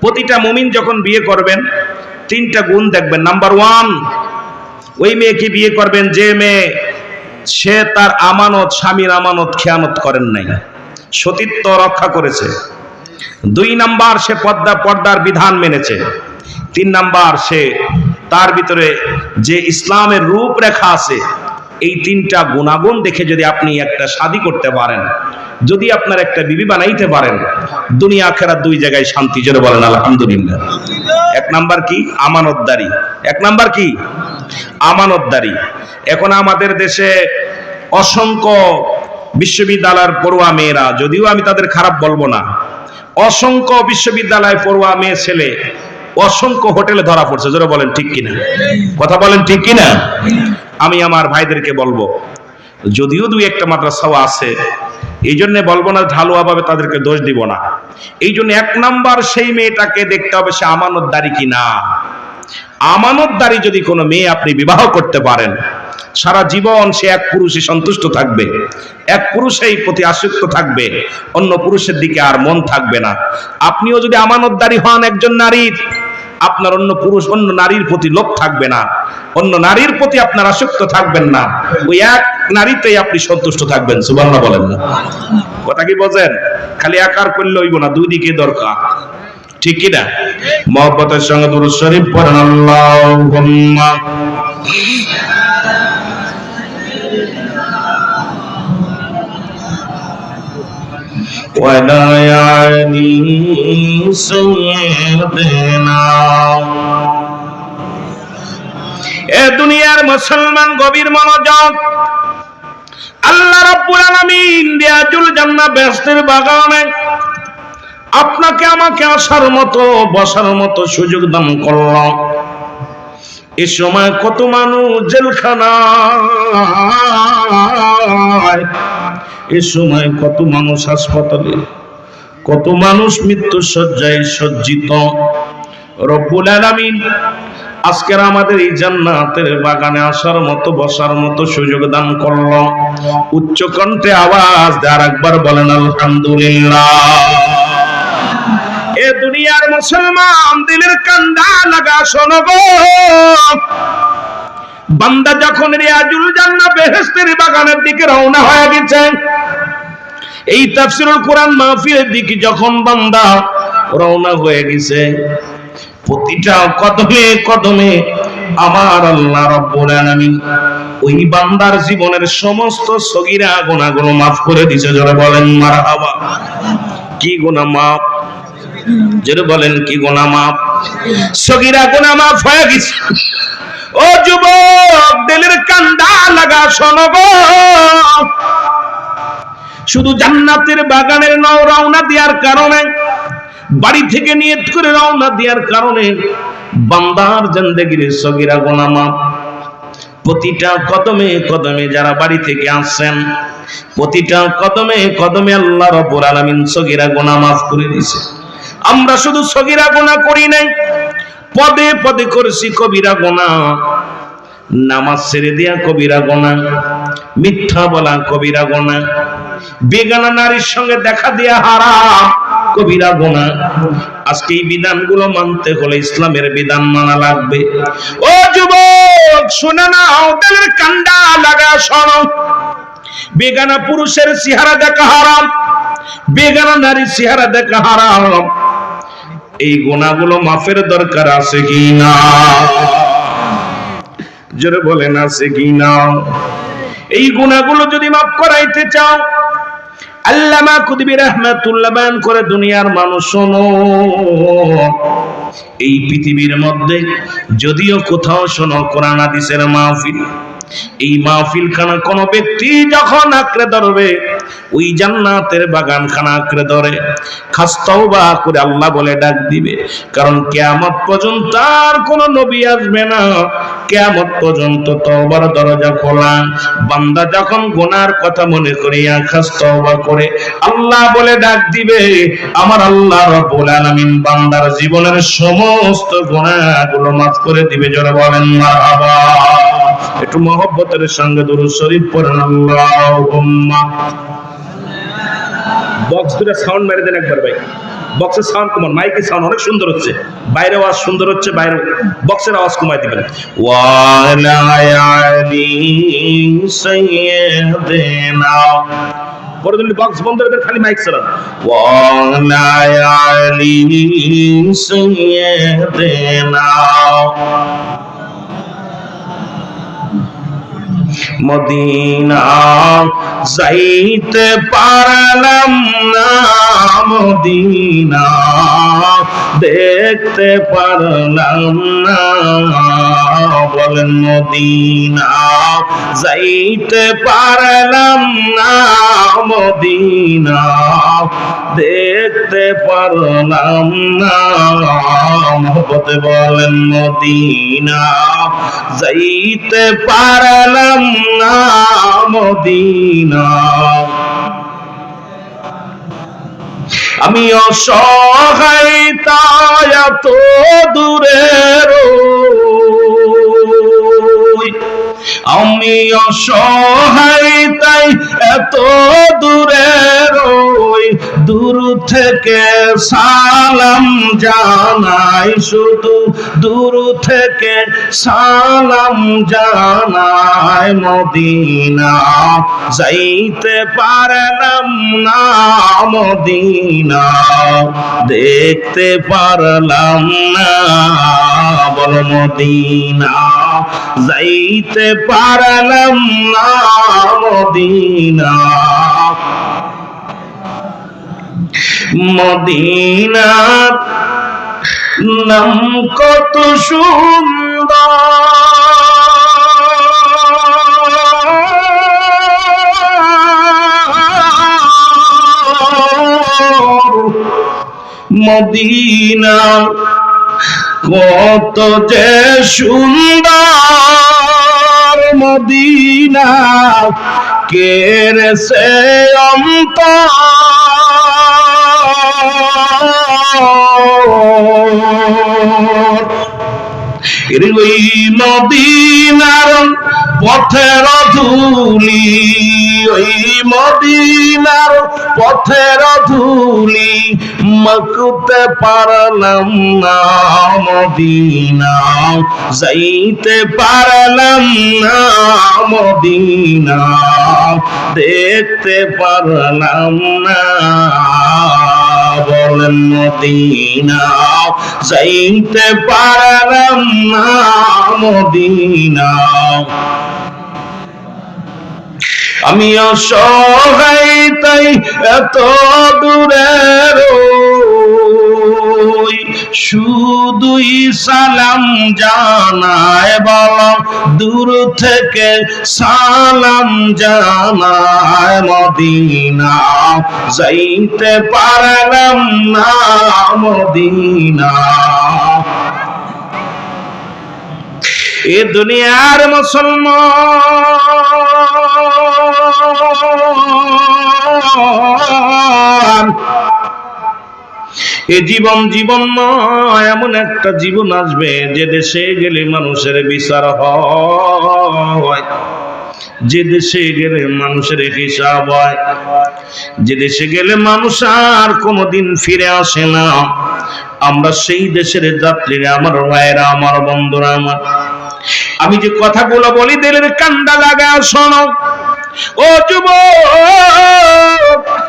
প্রতিটা মুমিন যখন বিয়ে করবেন, তিনটা গুণ দেখবেন। নাম্বার ওয়ান ওই মেয়েকে বিয়ে করবেন? যে মেয়ে, সে তার আমানত, স্বামীর আমানত খেয়ানত করেন নাই। সতীত্ব রক্ষা করেছে। দুই নাম্বার, সে পর্দা পর্দার বিধান মেনেছে। তিন নাম্বার, সে তার ভিতরে যে ইসলামের রূপরেখা আছে এই তিনটা গুণাগুণ দেখে যদি আপনি একটা শাদি করতে পারেন, যদি আপনার একটা বিবি বানাইতে পারেন, দুনিয়া আখেরা দুই জায়গায় শান্তি, জোরে বলেন, আলহামদুলিল্লাহ। এক নাম্বার কি? আমানতদারি। এক নাম্বার কি? আমানতদারি। এখন আমাদের দেশে অসংখ্য বিশ্ববিদ্যালয়ের পড়ুয়া মেয়েরা, যদিও আমি তাদের খারাপ বলব না, অসংখ্য বিশ্ববিদ্যালয় পড়ুয়া মেয়ে ছেলে অসংখ্য হোটেলে ধরা পড়ছে, জোরে বলেন, ঠিক কিনা? কথা বলেন, ঠিক কিনা? আমি আমার ভাইদেরকে বলব, যদিও দুই একটা মাদ্রাসাও আছে এই জন্য বলব না ঢালুয়াভাবে তাদেরকে দোষ দিব না। এই জন্য এক নাম্বার সেই মেয়েটাকে দেখতে হবে সে আমানতদারি কিনা। আমানতদারি যদি কোনো মেয়ে আপনি বিবাহ করতে পারেন, সারা জীবন সে এক পুরুষে সন্তুষ্ট থাকবে, এক পুরুষেই প্রতি আসক্ত থাকবে, অন্য পুরুষের দিকে আর মন থাকবে না। আপনিও যদি আমানতদারি হন একজন নারীর আপনার অন্য পুরুষ, অন্য নারীর প্রতি লোভ থাকবে না। অন্য নারীর প্রতি আপনার আসক্ত থাকবেন না। ওই এক নারীতেই আপনি সন্তুষ্ট থাকবেন সুবর্ণা বলেন না। কথা কি বোঝেন খালি একার করলে হইব না, দুই দিকে দরকার। ঠিক কি না? মহব্বতের সঙ্গে দুরুদ শরীফ পড়েন, আল্লাহুম্মা। ولا يعني سيدنا এ দুনিয়ার মুসলমান গভীর মনোযোগ আল্লাহ রাব্বুল আলামিন দিয়াজুল জান্নাহ বেহেশতের বাগানে আপনাকে আমাকে আসার মতো বসার মতো সুযোগ দান করল এ সময় কত মানুষ জেলখানায়। এ সময় কত মানুষ হাসপাতালে। কত মানুষ মৃত্যু শয্যায় সজ্জিত। রব্বুল আলামিন আজকের আমাদের এই জান্নাতের বাগানে আসার মতো, বসার মতো সুযোগ দান করল। উচ্চ কণ্ঠে আওয়াজ দেওয়ার একবার বলেন, আলহামদুলিল্লাহ। দুনিয়ার মুসলমান দিলের কান্দা লাগা, শোনো গো। বান্দা যখন রিয়াজুল জান্নাহ বেহেশতের বাগানের দিকে রওনা হয়ে গেছে, এই তাফসিরুল কোরআন মাহফিলের দিকে যখন বান্দা রওনা হয়ে গেছে, প্রতিটা কদমে কদমে আমার আল্লাহ রব্বুল আলামিন ওই বান্দার জীবনের সমস্ত সগীরা গুনাহগুলো মাফ করে দিয়েছে যারা বলেন, মারহাবা। কি গুনাহ মাফ? যেটা বলেন কি গোনা মাপ? সগিরা গোনা মাপ হয়ে গেছে। ও যুবক, দিলের কান্দা লাগা শোনো গো। শুধু জান্নাতের বাগানের নাও রওনা দেওয়ার কারণে, বাড়ি থেকে নিয়ত করে রওনা দেওয়ার কারণে বান্দার জিন্দেগির সগিরা গোনা মাপ। প্রতিটা কদমে কদমে যারা বাড়ি থেকে আসছেন, প্রতিটা কদমে কদমে আল্লাহ রব্বুল আলামিন সগিরা গোনা মাফ করে দিয়েছে। আমরা শুধু সগিরা গোনা করি নাই। পদে পদে করেছি কবিরা গোনা নামাজ ছেড়ে দিয়া কবিরা গোনা মিথ্যা বলা কবিরা গোনা বেগানা নারীর সঙ্গে দেখা দিয়া হারাম কবিরা গোনা আজকে এই বিধানগুলো মানতে হলে ইসলামের বিধান মানা লাগবে। ও যুবক, শুনে না কান্দা লাগা শোনো। বেগানা পুরুষের চেহারা দেখা হারাম। বেগানা নারীর চেহারা দেখা হারাম। এই গুণাগুলো মাফের দরকার আছে কি না? জোরে বলেন, আছে কি না? এই গুণাগুলো যদি মাফ করাইতে চাও, আল্লামা কুদবি রহমাতুল্লাহ বয়ান করে, দুনিয়ার মানুষ শোনো। এই পৃথিবীর মধ্যে যদিও কোথাও শোনো, কোরআন হাদিসের মাহফিল। এই মাহফিল খানা কোন ব্যক্তি যখন আঁকড়ে ধরবে ওই জান্নাতের বাগান খানা আঁকড়ে ধরে। খাস তওবা করে আল্লাহ বলে ডাক দিবে, কারণ কেয়ামত পর্যন্ত আর কোন নবী আসবে না। কেয়ামত পর্যন্ত তওবার দরজা খোলা। বান্দা যখন গুনার কথা মনে করিয়া খাস তওবা করে, আল্লাহ বলে ডাক দিবে, আমার আল্লাহ রব্বুল আলামিন বান্দার জীবনের সমস্ত গুনাহগুলো মাফ করে দিবে যারা বলেন মারহাবা। একটু মহব্বতের সঙ্গে দুরূদ শরীফ পড়েন, আল্লাহুম্মা। বক্স দুটো সাউন্ড মেরে দেন একবার ভাই। বক্সের সাউন্ড কমান মাইকের সাউন্ড অনেক সুন্দর হচ্ছে। বাইরে আওয়াজ সুন্দর হচ্ছে বাইরে বক্সের আওয়াজ কমাই দিবেন। পরে তুমি বক্স বন্ধ করে খালি মাইক চালান। ওয়ালা আলি সাইয়্যিদিনা মদিনা, যাইতে পারলাম না মদিনা, দেখতে পারলাম না। বলেন মদিনা, যাইতে পারলাম না মদিনা, দেখতে পারলাম না। মহব্বতে বলেন মদিনা, যাইতে পারলাম না আমি অসহায় তাই এত দূরে রই। আমি অসহায় তাই এত দূরে রই। দূর থেকে সালাম জানাই শুধু, দূর থেকে সালাম জানাই মদিনা। যাইতে পারলাম না মদিনা, দেখতে পারলাম না বল মদিনা। যাইতে পারলাম না মদিনা। মদিনার নাম কত সুন্দর। মদিনা কত যে সুন্দর মদিনা কেরেছে অন্তর। এর ওই মদিনার পথের ধুলি ওই মদিনার পথের ধুলি মকুতে পারলাম না মদিনা, যাইতে পারলাম না মদিনা, দেখতে পারলাম না বলেন মদিনা যাইতে পারলাম না মদিনা। আমি অসহায় তাই এত দূরে রই শুধুই সালাম জানায় বল, দূর থেকে সালাম জানায় মদিনা। যাইতে পারলাম না মদিনা। এ দুনিয়ার মুসলমান এ জীবন জীবন নয় এমন একটা জীবন আসবে যে দেশে গেলে মানুষের বিচার হয়। যে দেশে গেলে মানুষের হিসাব হয়। যে দেশে গেলে মানুষ আর কোনোদিন ফিরে আসে না। আমরা সেই দেশের যাত্রীরা, আমার ভাইয়েরা, আমার বন্ধুরা, আমার আমি যে কথাগুলো বলি, দিলের কান্দা লাগা শোনো। ও যুবক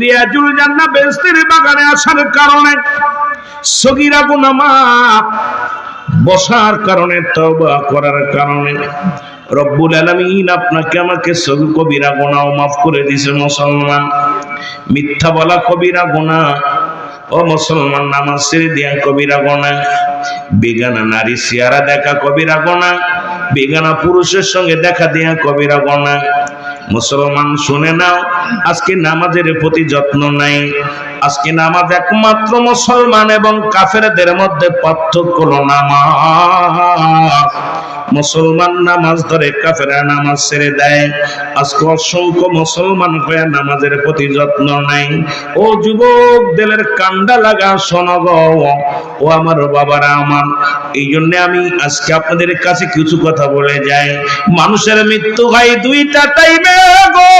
রিয়াজুল জান্নাহ বেস্তের বাগানে আসার কারণে সগিরা গুনাহ মাপ বসার কারণে, তওবা করার কারণে রব্বুল আলামিন আপনাকে আমাকে সগি কবিরা গুনাহ মাফ করে দিয়েছে মুসলমান। মিথ্যা বলা কবিরা গোনা ও মুসলমান, নামাজ ছেড়ে দিয়া কবিরা গোনা বেগানা নারী সিয়ারা দেখা কবিরা গোনা বেগানা পুরুষের সঙ্গে দেখা দিয়া কবিরা গোনা মুসলমান শুনে নাও, আজকে নামাজের প্রতি যত্ন নাই। আজকে নামাজ একমাত্র মুসলমান এবং কাফেরদের মধ্যে পার্থক্য নামাজ। মুসলমান নামাজ ধরে কাফেরা নামাজ ছেড়ে দেয়। আজকে অসংখ্য মুসলমান হয়ে নামাজের প্রতি যত্ন নাই ও যুবক, দিলের কান্ডা লাগা, শোনো ও আমার বাবারা, আমার। এই জন্য আমি আজকে আপনাদের কাছে কিছু কথা বলে যাই। মানুষের মৃত্যু হয় দুইটা টাইমে গো।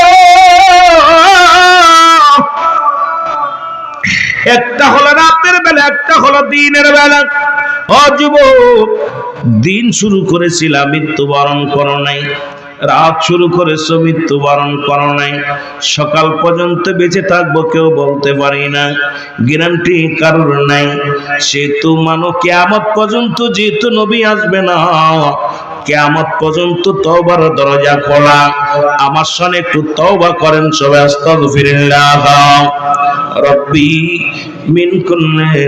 একটা হলো রাতের বেলা, একটা হলো দিনের বেলা। ও যুবক দিন শুরু করেছিলাম মৃত্যুবরণ করো নাই। রাত শুরু করেছ, মৃত্যুবরণ করো নাই। সকাল পর্যন্ত বেঁচে থাকব, কেউ বলতে পারি না। গ্যারান্টি কারোর নাই। সেহেতু মানো, কেয়ামত পর্যন্ত যেহেতু নবী আসবে না, কেয়ামত পর্যন্ত তওবার দরজা খোলা। আমার সঙ্গে একটু তওবা করেন সবাই, আস্তাগফিরুল্লাহ। রব্বি মিন কুল্লি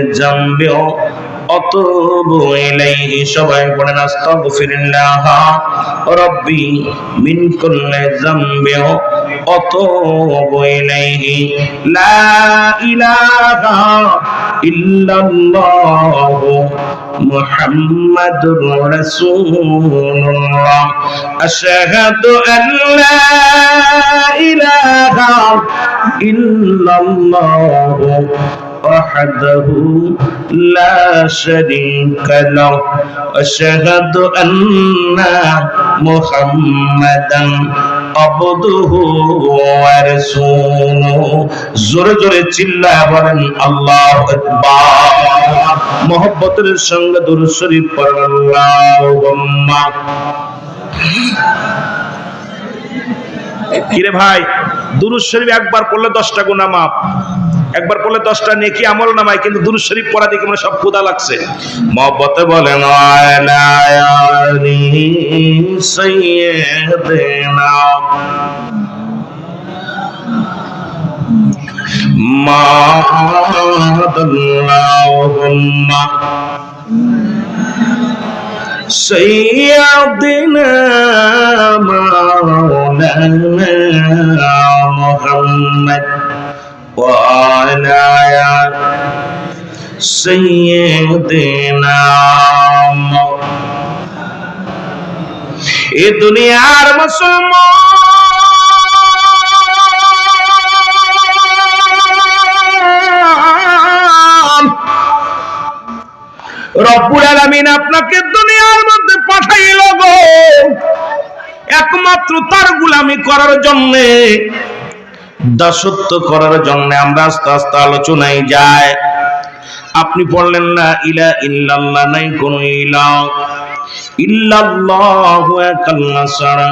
অতুবু ইলাইহি সবাই পড়েন আস্তাগফিরুল্লাহ। রব্বি, মিন কুল্লি জামবি অতুবু ইলাইহি। লা ইলাহা ইল্লাল্লাহ মুহাম্মাদুর রাসূলুল্লাহ। আশহাদু আন লা ইলাহা ইল্লাল্লাহ وحده لا شريك له أشهد أن محمدا عبده ورسوله জোরে জোরে চিল্লা বলেন আল্লাহ আকবার মোহব্বতের সঙ্গে দুরূদ শরীফ পড়েন আল্লাহুম্মা কিরে ভাই দুরুদ শরীফ একবার পড়লে দশটা গুণা মাপ একবার পড়লে দশটা নেকি আমল নামায়, কিন্তু দুরুদ শরীফ পড়া দেখে মানে সব ক্ষুদা লাগছে। মহব্বতে বলেন আলায়ানি সাইয়্যিদিনা سيدنا এ দুনিয়ার মুসলমান রব্বুল আলামিন আপনাকে দুনিয়ার মধ্যে পাঠাইল গো একমাত্র তার গুলামি করার জন্য দাসত্ব করার জন্য আমরা আস্তে আস্তে আলোচনায় যাই আপনি পড়লেন না ইলা ইল্লাল্লাহ, নাই কোন ইলা ইল্লাল্লাহু একাল্লাহ ছাড়া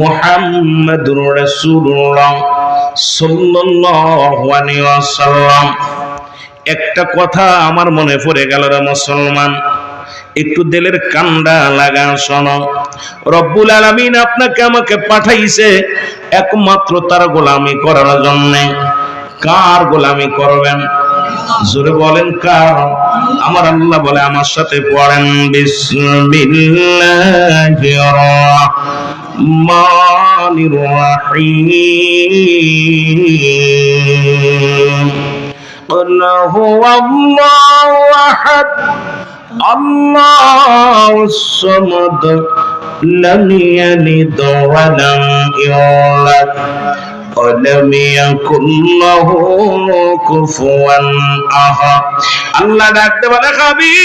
মুহাম্মাদুর রাসূলুল্লাহ সাল্লাল্লাহু আলাইহি ওয়াসাল্লাম। একটা কথা আমার মনে পড়ে গেল রে মুসলমান, একটু দিলের কান্ডা লাগা শোনো। রব্বুল আলামিন আপনাকে আমাকে পাঠাইছে একমাত্র তার গোলামি করার জন্য। কার গোলামি করবেন? জোরে বলেন কার আমার আল্লাহ বলে আমার সাথে পড়েন বিসমিল্লাহির রহমানির রহিম قل هو الله احد الله الصمد لم يلد ولم يولد ولم يكن له كفوا احد আল্লাহ ডাকতে বলে খাবি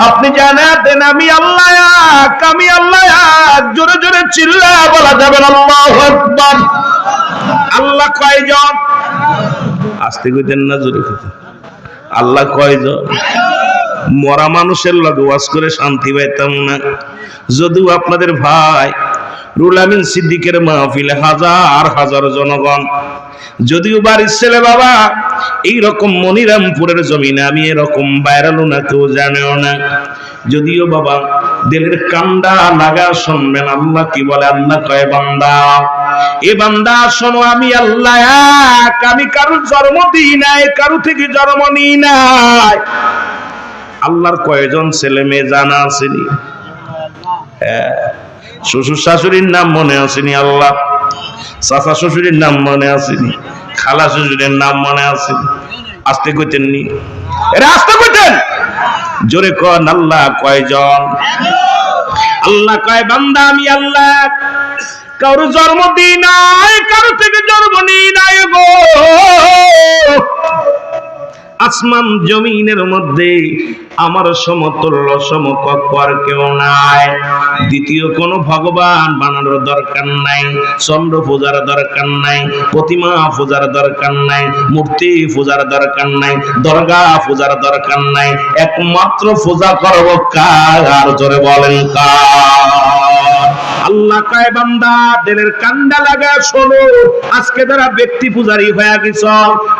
আপনি জানা দেন আমি আল্লাহ এক, আমি আল্লাহ এক। জোরে জোরে চিল্লা বলা যাবে না আল্লাহু আকবার আল্লাহ কয়জন আসতে কইতেন না জোরে কইতেন আল্লাহ কয়জন মরা মানুষের লগে ওয়াজ করে শান্তি পাইতাম না। যদিও আপনাদের ভাই রুল আমিন সিদ্দিকের মাহফিলে হাজার হাজার জনগণ। যদিও বাড়ির ছেলে বাবা এই রকম মনিরামপুরের জমিনে, আমি এরকম বাইরালো না, কেউ জানেও না। যদিও বাবা দিলের কান্দা লাগা শুনবেন, আল্লাহ কি বলে, আল্লাহ কয়, বান্দা, এ বান্দা, শোনো, আমি আল্লাহ এক, আমি কারোর জন্ম দিই নাই, কারও থেকে জন্ম নিই নাই। আল্লাহর কয়জন ছেলে মেয়ে জানা আসেনি? হ্যাঁ, শ্বশুর শাশুড়ির নাম মনে আসেনি আল্লাহ। চাচা শ্বশুরের নাম মনে আসেনি। খালা শ্বশুরের নাম মনে আসেনি। আসতে কইতেন নি। এরা আসতে কইতেন। জোরে কন আল্লাহ কয়জন? আল্লাহ কয় বান্দা আমি আল্লাহ। কারও জন্ম দিই নাই কারও থেকে জন্ম নিই নাই গো। আসমান জমিনের মধ্যে আমার সমতুল্য সমকক্ষ আর কেউ নাই। দ্বিতীয় কোনো ভগবান বানানোর দরকার নাই, চন্দ্র পূজার দরকার নাই, প্রতিমা পূজার দরকার নাই, মূর্তি পূজার দরকার নাই, দরগা পূজার দরকার নাই। একমাত্র পূজা করব কার? আর জোরে বলেন কার? কয় বান্দা দিলের কান্ডা লাগা শোনো। আজকে যারা ব্যক্তি পূজারি হয়ে গেছ,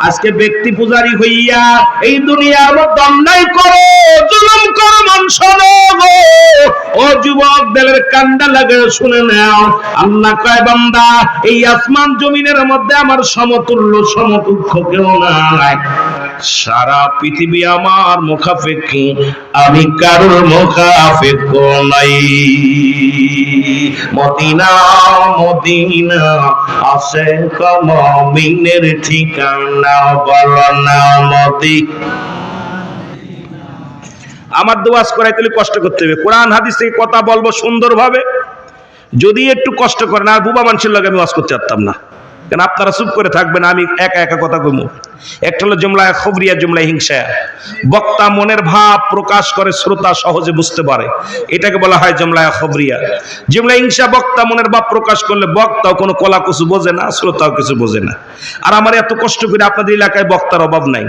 আজকে ব্যক্তি পূজারি হইয়া এই দুনিয়ার মধ্যে অন্যায় করো, জুলুম করো মন শোনো। ও যুবক, দিলের কান্ডা লাগে শুনে নাও। আল্লাহ কয় বান্দা এই আসমান জমিনের মধ্যে আমার সমতুল্য সমতুল্য কেউ নাই। সারা পৃথিবী আমার মুখাফেক্ষি আমি কারোর মুখাফেক্ষ নাই। মদিনা মদিনা আসে কমিনের ঠিকানা বল না মদি। আমার দোয়াজ করাই তাহলে কষ্ট করতে হবে। কোরআন, হাদিস থেকে কথা বলব সুন্দরভাবে। যদি একটু কষ্ট করেন, আর বুবা মানুষের লগে আমি ওয়াজ করতে পারতাম না। কেন আপনারা চুপ করে থাকবেন, আমি একা একা কথা কইমু। একটা হলো জুমলায় খবরিয়া জুমলায় হিংসা বক্তা মনের ভাব প্রকাশ করে, শ্রোতা সহজে বুঝতে পারে। এটাকে বলা হয় জুমলায় খবরিয়া। জুমলা হিংসা বক্তা মনের ভাব প্রকাশ করলে বক্তাও কোনো কলা কিছু বোঝে না, শ্রোতাও কিছু বোঝে না। আর আমার এত কষ্ট করে আপনাদের এলাকায় বক্তার অভাব নাই।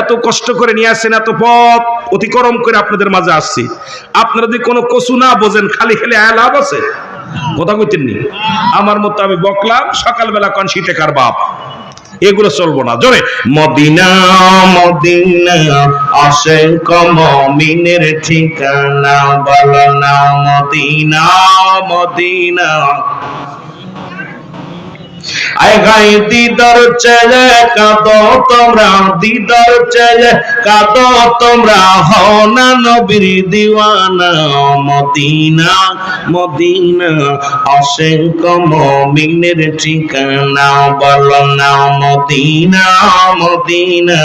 এত কষ্ট করে নিয়ে আসছেন, এত পথ অতিক্রম করে আপনাদের মাঝে আসছি। আপনারা যদি কোনো কচু না বোঝেন, খালি খালি আয় লাভ আছে? কথা কইতেননি। আমার মতো আমি বকলাম, সকালবেলা কন শীতে কার বাপ? এগুলো চলবো না। জোরে, মদিনা মদিনা আসে কমিনের ঠিকানা, বল না মদিনা মদিনা। আয় দিদার চেয়ে কাঁদো তোমরা, দিদার চেয়ে কাঁদো তোমরা। হও না নবীর দিওয়ানা, মদিনা মদিনা। অসংখ্য মমিনের ঠিকানা, বল না মদিনা মদিনা।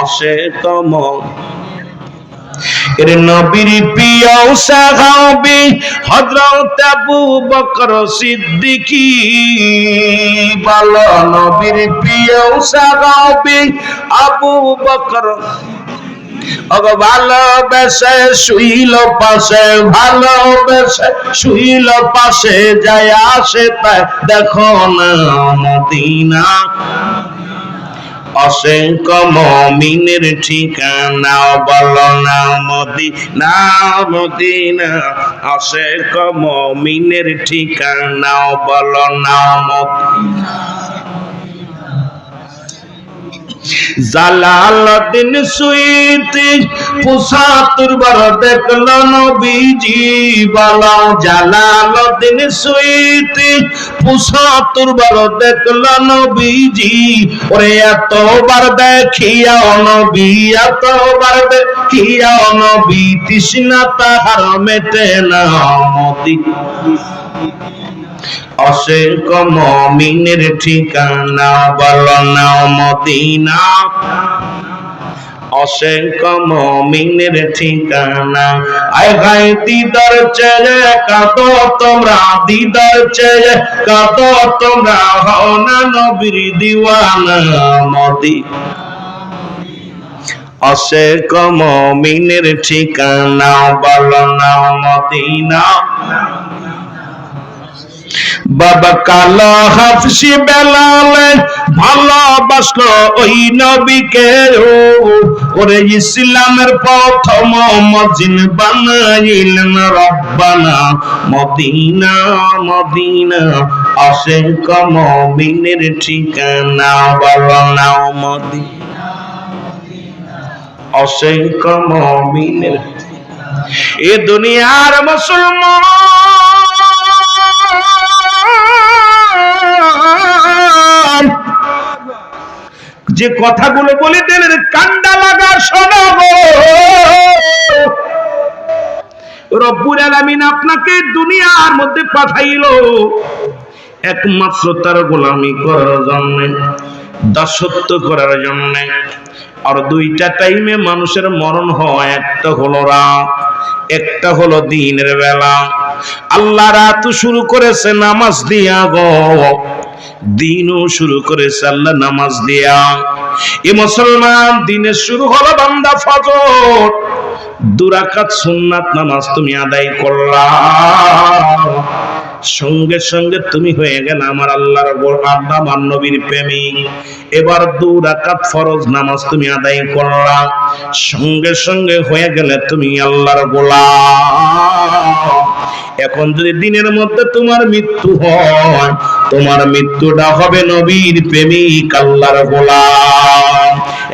অসংখ্য এর নবীর প্রিয় সাহাবী হযরত আবু বকর সিদ্দিকী, বল নবীর প্রিয় সাহাবী আবু বকর। ভালোবেসে শুইল পাশে, ভালোবেসে শুইল পাশে, যায় আসে তাই দেখো না মদিনা। অসংখ্য মমিনের ঠিকানা বল না মদিনা মদিনা। অসংখ্য মমিনের ঠিকানা বল না মদিনা। জালালদিন সুইতি পুসাতুর বার দেখল নবীজি বলা। জালালদিন সুইতি পুসাতুর বার দেখল নবীজি। ওরে এতবার দেখিয়া নবী, এতবার দেখিয়া নবী, তৃষ্ণা তাহার মেটে না মতি। অসংখ্য মমিনের ঠিকানা বল না মদিনা। অসংখ্য মমিনের ঠিকানা। আয় ভাই দিদার চেয়ে কাঁদো তোমরা দিদার চেয়ে কাঁদো তোমরা হও না নবীর দিওয়ানা মদি অসংখ্য মমিনের ঠিকানা না মদিনা। বাবা কালো হাফসি বেলালে ভালোবাসলো ওই নবীকে ওরে ইসলামের প্রথম মজিন বানাইলেন রব্বানা। মদিনা মদিনা অসংখ্য মমিনের ঠিকানা বলো না মদিনা অসংখ্য মমিনের এ দুনিয়ার মুসলমান যে কথাগুলো বলে দিলেন কান্ডা লাগা শোনাবো রব্বুল আলামিন আপনাকে দুনিয়ার মধ্যে পাঠাইলো। একমাত্র তার গোলামি করার জন্য, দাসত্ব করার জন্য। আর দুইটা টাইমে মানুষের মরণ হয়, একটা হলো রাত, একটা হলো দিনের বেলা। আল্লাহ রাত শুরু করেছে নামাজ দিয়া গো। দিনও শুরু করেছে আল্লাহ নামাজ দিয়া। এ মুসলমান দিনের শুরু হলো বান্দা ফজর। দুরাকাত সুন্নাত নামাজ তুমি আদায় করলা। সঙ্গে সঙ্গে তুমি হয়ে গেল আমার আল্লাহর আল্লাহ আমার নবীর প্রেমিক। এবার দু রাকাত ফরজ নামাজ তুমি আদায় করলা। সঙ্গে সঙ্গে হয়ে গেলে তুমি আল্লাহর গোলাম। এখন যদি দিনের মধ্যে তোমার মৃত্যু হয় তোমার মৃত্যুটা হবে নবীর প্রেমিক আল্লাহর গোলাম।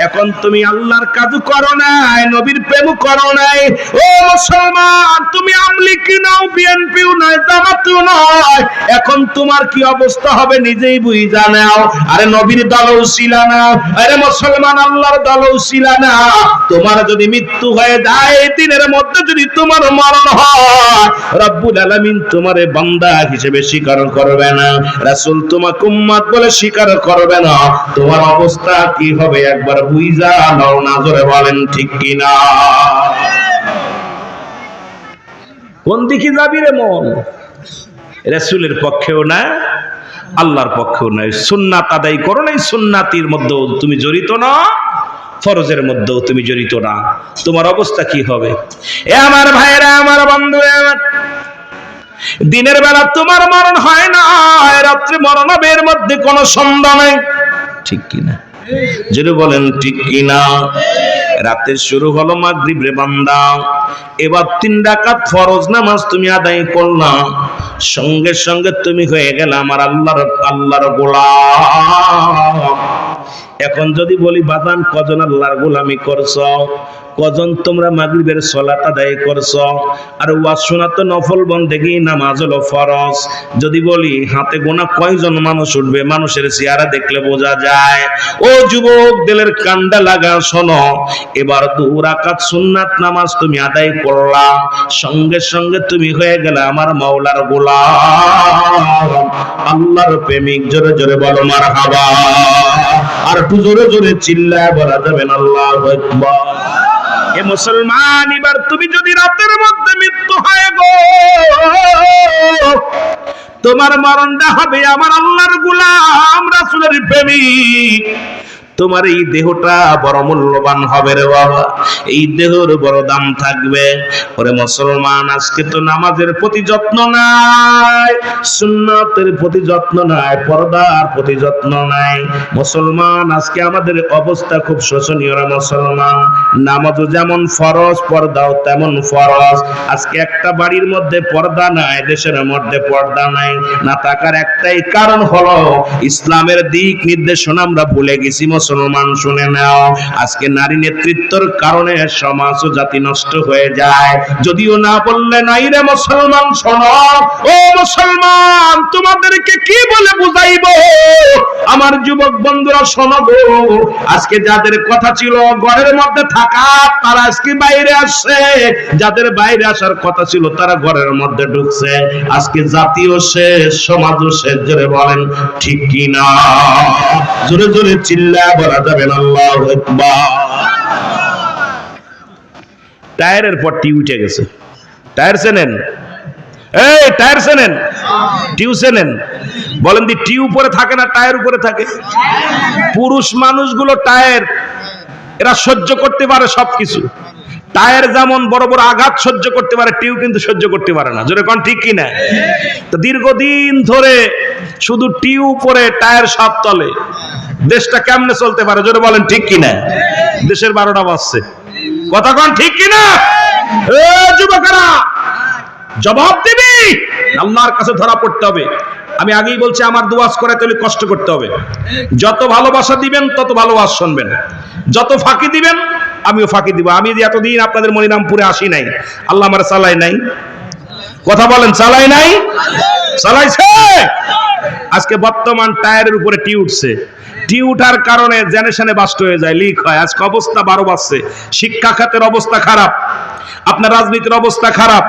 এখন তুমি আল্লাহর কাজ করো নাই, নবীর প্রেম করো নাই। ও মুসলমান, তুমি আমলিক নাও, বিএনপিও নয়, জামাতও নয়। এখন তোমার কি অবস্থা হবে নিজেই বুঝা নাও। আরে নবীর দলও ছিল না আরে মুসলমান, আল্লাহর দলও ছিল না। তোমার যদি মৃত্যু হয়ে যায় দিনের মধ্যে যদি তোমার মরণ হয়, রব্বুল আলামিন তোমারে বান্দা হিসেবে স্বীকার করবে না। রাসূল তোমাকে উম্মত বলে স্বীকার করবে না। তোমার অবস্থা কি হবে একবার নাজরে বলেন, ঠিক কিনা? কোন দিকে যাবি রে মন? রেসুলের পক্ষেও না, আল্লাহর পক্ষেও নয় সুন্নাত আদায় করো নাই সুন্নাতির মধ্যেও তুমি জড়িত না, ফরজের মধ্যেও তুমি জড়িত না। তোমার অবস্থা কি হবে? এ আমার ভাইরা আমার বন্ধু আমার দিনের বেলা তোমার মরণ হয় না, রাত্রে মরণ হবে এর মধ্যে কোনো সন্ধ্যা নাই। ঠিক কিনা? যদি বলেন, ঠিক কিনা? রাতের শুরু হলো, মাগরিব রে বান্দা। এবার তিন ডাকাত ফরজ নামাজ তুমি আদায় করলা। সঙ্গে সঙ্গে তুমি হয়ে গেলে আমার আল্লাহর আল্লাহর গোলাম। এখন যদি বলি বাদান কজন আল্লাহর গোলামি করছ? কজন তোমরা মাগরিবের সলাত আদায় করছ? আর ওয়াজ শোনা তো নফল বন্দেগি, নামাজ হলো ফরজ। যদি বলি, হাতে গোনা কয়জন মানুষ উঠবে? মানুষের চেহারা দেখলে বোঝা যায়। ও যুবক, দিলের কান্ডা লাগা, শোনো। এবার দু রাকাত সুন্নাত নামাজ তুমি আদায় করলা। সঙ্গে সঙ্গে তুমি হয়ে গেলে আমার মাওলার গোলাম। আল্লাহর প্রেমিক, জোরে জোরে বলো মার হাবা আর একটু জোরে জোরে চিল্লায় বলা যাবেন আল্লাহ আকবার। এ মুসলমান, এবার তুমি যদি রাতের মধ্যে মৃত্যু হয় গো, তোমার মরণটা হবে আমার আল্লাহর গুলাম রাসুলের প্রেমিক। তোমার এই দেহটা বড় মূল্যবান হবে রে বাবা। এই দেহর বড় দাম থাকবে। ওরে মুসলমান, আজকে তো নামাজের প্রতি যত্ন নাই, সুন্নতের প্রতি যত্ন নাই, পর্দার প্রতি যত্ন নাই। মুসলমান, আজকে আমাদের অবস্থা খুব শোচনীয় রে মুসলমান। নামাজও যেমন ফরজ, পর্দাও তেমন ফরজ। আজকে একটা বাড়ির মধ্যে পর্দা নাই, দেশের মধ্যে পর্দা নাই। না থাকার একটাই কারণ হলো, ইসলামের দিক নির্দেশনা আমরা ভুলে গেছি মুসলমান শুনে নাও, আজকে নারী নেতৃত্বর কারণে সমাজ ও জাতি নষ্ট হয়ে যায়। যদিও না বললে নাই রে মুসলমান, শোনো। ও মুসলমান, তোমাদেরকে কি বলে বুঝাইবো? আমার যুবক বন্ধুরা, শোনো গো। আজকে যাদের কথা ছিল ঘরের মধ্যে থাকা, তারা আজকে বাইরে আসছে। যাদের বাইরে আসার কথা ছিল, তারা ঘরের মধ্যে ঢুকছে। আজকে জাতীয় শেষ, সমাজও শেষ, জোরে বলেন, ঠিক কি না? জোরে জোরে চিল্লা যাবে না আল্লাহ টায়ারের উঠে গেছে। টায়ার এই, টায়ার টিউ বলেন দি টিউ উপরে থাকে না টায়ার উপরে থাকে? পুরুষ মানুষগুলো টায়ার, এরা সহ্য করতে পারে সবকিছু। টায়ার যেমন বড় বড় আঘাত সহ্য করতে পারে, টিউ কিন্তু সহ্য করতে পারে না। জোরে কোন, ঠিক কি না? তো দীর্ঘদিন ধরে শুধু টিউ উপরে টায়ার সব তলে। দেশটা কেমনে চলতে পারে? জোরে বলেন, ঠিক কি না দেশের বারোটা বাজছে। কথা কোন, ঠিক কি না এ যুবকেরা, জবাব দিবি? আল্লাহর কাছে ধরা পড়তে হবে। আমি আগেই বলছি, আমার দুয়াজ করে তাহলে কষ্ট করতে হবে। যত ভালোবাসা দিবেন, তত ভালোবাসা শুনবেন। যত ফাঁকি দিবেন, আমিও ফাঁকি দিব। আমি যে এতদিন আপনাদের মনিরামপুরে আসি নাই, আল্লাহ আমার চালাই নাই। কথা বলেন চালাই নাই? চালাইছে। আজকে বর্তমান টায়ারের উপরে টি উঠছে। টি উঠার কারণে জেনারেশনে বাস্ট হয়ে যায় লিক হয়। আজকে অবস্থা বারো বাজছে। শিক্ষা খাতের অবস্থা খারাপ। আপনার রাজনীতির অবস্থা খারাপ।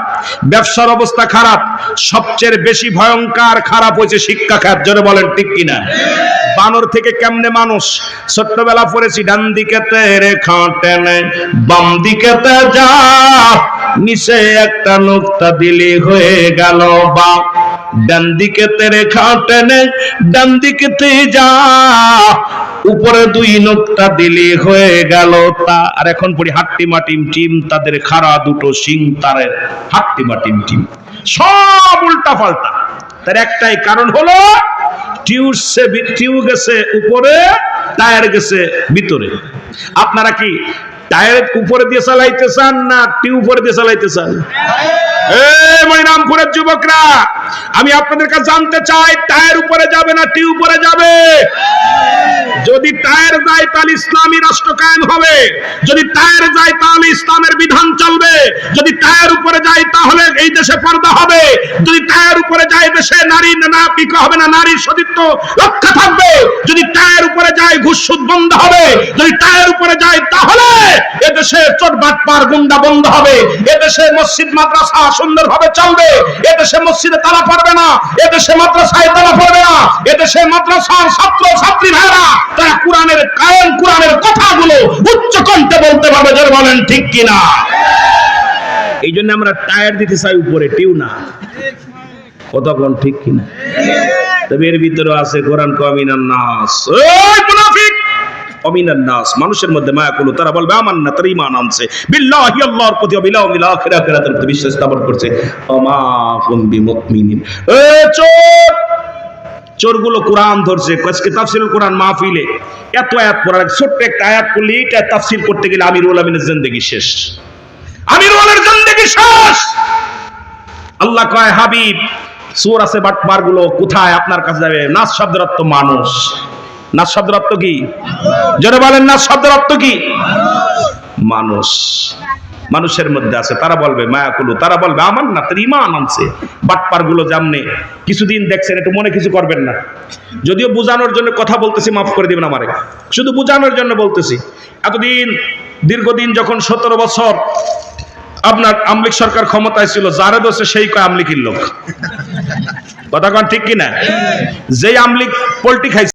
ব্যবসার অবস্থা খারাপ। সবচেয়ে বেশি ভয়ঙ্কর খারাপ হয়েছে শিক্ষা খাত। জোরে বলেন, ঠিক কিনা? বানর থেকে কেমনে মানুষ? ছোট্টবেলা পড়েছি, ডান দিকে তেরে খাটেনে বাম দিকে যা। নিচে একটা নোকতা দিলি হয়ে গেল বা ডান দিকে তেরে খাটেনে ডান দিকে তে যা। উপরে দুই নোকটা দিলে হয়ে গেল তা। আর এখন পড়ি হাট্টি মাটিম টিম তাদের খাড়া দুটো সিং তারের হাট্টি মাটিম টিম। সব উল্টা পাল্টা। তার একটাই কারণ হলো টিউসে টিউ গেছে উপরে টায়ার গেছে ভিতরে। আপনারা কি টায়ার উপরে দিয়ে চালাইতে চান না টিউ উপরে দিয়ে চালাইতে চান? এই মনিরামপুরের যুবকরা আমি আপনাদের কাছে জানতে চাই, টায়ার উপরে যাবে না টিউ উপরে যাবে? যদি টায়ার যায় তাহলে ইসলামী রাষ্ট্র কায়েম হবে। যদি টায়ার যায় তাহলে ইসলামের বিধান চলবে। যদি টায়ার উপরে যায় তাহলে এই দেশে পর্দা হবে। যদি টায়ার উপরে যায় দেশে নারী না পিকা হবে না, নারীর সতীত্ব রক্ষা থাকবে। যদি টায়ার উপরে যায় ঘুষ সুদ বন্ধ হবে। যদি টায়ার উপরে যায় তাহলে এদেশে চোটবাট পার গুন্ডা বন্ধ হবে। এদেশে মসজিদ, মাদ্রাসা সুন্দরভাবে চলবে। এদেশে মসজিদে তালা পড়বে না এদেশে মাদ্রাসায় তালা পড়বে না। এদেশে মাদ্রাসার ছাত্র, ছাত্রী ভাইরা তারা কোরআনের কায়েম, কোরআনের কথাগুলো উচ্চ কণ্ঠে বলতে পারবে যারা বলেন ঠিক কিনা। এই জন্য আমরা টায়ার দিতে চাই উপরে টিউ না। কতক্ষণ ঠিক কিনা? তবে এর ভিতরে আছে কোরআন কমিনান নাস। মুনাফিক! নাস, মানুষের মধ্যে মায়া করল। তারা বলবে আমার না তার ইমান আনছে। আল্লাহর প্রতি বিশ্বাস স্থাপন করছে। চোরগুলো কোরআন ধরছে। আজকে তাফসিরুল কোরআন মাহফিলে এত আয়াত পড়ার ছোট্ট একটা আয়াত এটা তাফসির করতে গেলে শেষ। শেষ! আল্লাহ কয়, হাবিব, সুর আছে বাটপারগুলো কোথায়? আপনার কাছে যাবে। অর্থ মানুষ। নাচ শব্দের অর্থ কি? যারা বলেন, নাচ শব্দের অর্থ কি? মানুষ। মানুষের মধ্যে আছে, তারা বলবে, মায়াকুলু, তারা বলবে আমার না তার ইমান আনছে। বাটপারগুলো জামনে, কিছুদিন দেখছেন, একটু মনে কিছু করবেন না। যদিও বোঝানোর জন্য কথা বলতেছি, মাফ করে দিবেন আমারে। শুধু বোঝানোর জন্য বলতেছি, এতদিন, দীর্ঘদিন যখন সতেরো বছর আপনার আমলিক সরকার ক্ষমতায় ছিল, যারে দোষে সেই কয় আমলিকির লোক। কথা কন ঠিক কিনা? যেই আমলিক পোল্ট্রি খাইছে